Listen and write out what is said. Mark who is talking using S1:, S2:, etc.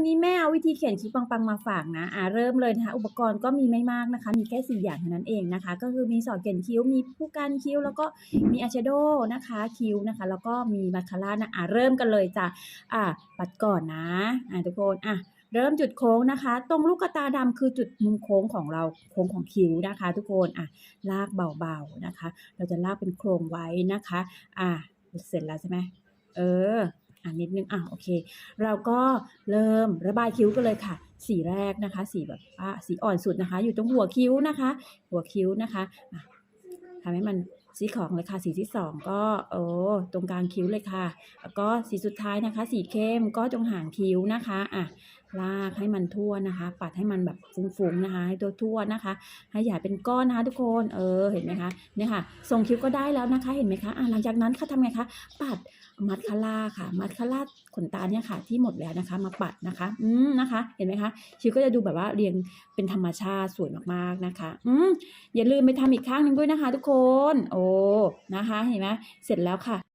S1: วันนี้แม่เอาวิธีเขียนคิ้วปังๆมาฝากนะอ่าเริ่มเลยนะคะอุปกรณ์ก็มีไม่มากนะคะ มีแค่สี่อย่างเท่านั้นเองนะคะ ก็คือมีสอดเขียนคิ้ว มีผู้กันคิ้ว แล้วก็มีอายแชโดว์นะคะคิ้วนะคะ แล้วก็มีมาคาร่านะอ่าเริ่มกันเลยจ้ะอ่าปัดก่อนนะอ่าทุกคนอะเริ่มจุดโค้งนะคะ ตรงลูกตาดำคือจุดมุมโค้งของเราโค้งของคิ้วนะคะ ทุกคนอะลากเบาๆนะคะ เราจะลากเป็นโครงไว้นะคะ อ่าเสร็จแล้วใช่ไหมเออ อ่านิดนึงอะโอเค เราก็เริ่มระบายคิ้วกันเลยค่ะ สีแรกนะคะ สีแบบอะสีอ่อนสุดนะคะ อยู่ตรงหัวคิ้วนะคะ หัวคิ้วนะคะอะทำให้มันสีของเลยค่ะ สีที่สองก็โอ้ตรงกลางคิ้วเลยค่ะ แล้วก็สีสุดท้ายนะคะ สีเข้มก็ตรงหางคิ้วนะคะอะลากให้มันทั่วนะคะ ปัดให้มันแบบฟุ้งๆนะคะ ให้ตัวทั่วนะคะ ให้ใหญ่เป็นก้อนนะคะทุกคนเออเห็นไหมคะเนี่ยค่ะทรงคิ้วก็ได้แล้วนะคะเห็นไหมคะอะหลังจากนั้นค่ะทำไงคะปัดมัดคาร่าค่ะ มัดคาร่าขนตาเนี่ยค่ะ ที่หมดแล้วนะคะ มาปัดนะคะ อืมนะคะ เห็นไหมคะคิ้วก็จะดูแบบว่าเรียงเป็นธรรมชาติสวยมากๆนะคะ อืมอย่าลืมไปทำอีกข้างหนึ่งด้วยนะคะ ทุกคนโอ้นะคะเห็นไหมเสร็จแล้วค่ะ